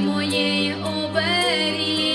моєї оберіг.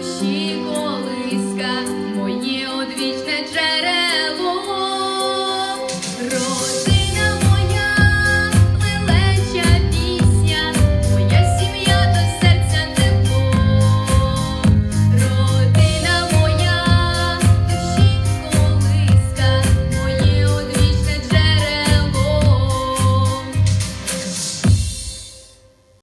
душі колиска.